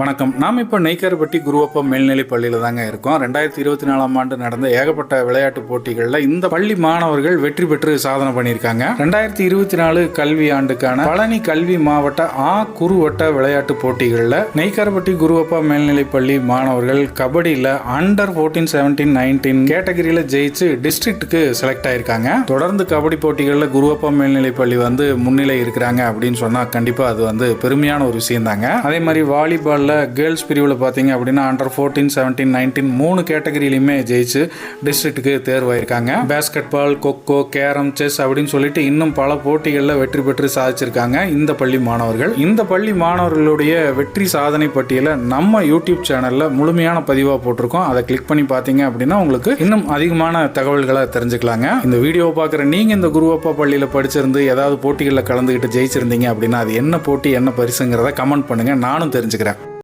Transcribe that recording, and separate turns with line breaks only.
வணக்கம். நாம் இப்போ நெய்க்காரப்பட்டி குருவப்பா மேல்நிலைப் பள்ளியில் தாங்க இருக்கோம். ரெண்டாயிரத்தி இருபத்தி நாலாம் ஆண்டு நடந்த ஏகப்பட்ட விளையாட்டு போட்டிகளில் இந்த பள்ளி மாணவர்கள் வெற்றி பெற்று சாதனை பண்ணியிருக்காங்க. ரெண்டாயிரத்தி இருபத்தி நாலு கல்வி ஆண்டுக்கான பழனி கல்வி மாவட்ட ஆ குறுவட்ட விளையாட்டு போட்டிகளில் நெய்க்காரப்பட்டி குருவப்பா மேல்நிலைப் பள்ளி மாணவர்கள் கபடியில் அண்டர் ஃபோர்டீன் செவன்டீன் நைன்டீன் கேட்டகரியில் ஜெயிச்சு டிஸ்ட்ரிக்ட்டுக்கு செலக்ட் ஆயிருக்காங்க. தொடர்ந்து கபடி போட்டிகளில் குருவப்பா மேல்நிலைப் பள்ளி வந்து முன்னிலை இருக்கிறாங்க அப்படின்னு சொன்னால் கண்டிப்பாக அது வந்து பெருமையான ஒரு விஷயம் தாங்க அதே மாதிரி வாலிபால் வாலிபாலில் கேர்ள்ஸ் பிரிவில் பார்த்தீங்க அப்படின்னா அண்டர் ஃபோர்டீன் செவன்டீன் நைன்டீன் மூணு கேட்டகரியிலையுமே ஜெயிச்சு டிஸ்ட்ரிக்ட்டுக்கு தேர்வாயிருக்காங்க. Basketball kho kho carrom chess அப்படின்னு சொல்லிட்டு இன்னும் பல போட்டிகளில் வெற்றி பெற்று சாதிச்சிருக்காங்க இந்த பள்ளி மாணவர்கள். இந்த பள்ளி மாணவர்களுடைய வெற்றி சாதனை பட்டியலை நம்ம யூடியூப் சேனலில் முழுமையான பதிவாக போட்டிருக்கோம். அதை கிளிக் பண்ணி பார்த்தீங்க அப்படின்னா உங்களுக்கு இன்னும் அதிகமான தகவல்களை தெரிஞ்சுக்கலாங்க. இந்த வீடியோவை பார்க்குற நீங்கள் இந்த குருவப்பா பள்ளியில் படிச்சிருந்து ஏதாவது போட்டிகளில் கலந்துக்கிட்டு ஜெயிச்சிருந்தீங்க அப்படின்னா அது என்ன போட்டி என்ன பரிசுங்கிறத கமெண்ட் பண்ணுங்கள் நானும் தெரிஞ்சுக்கிறேன்.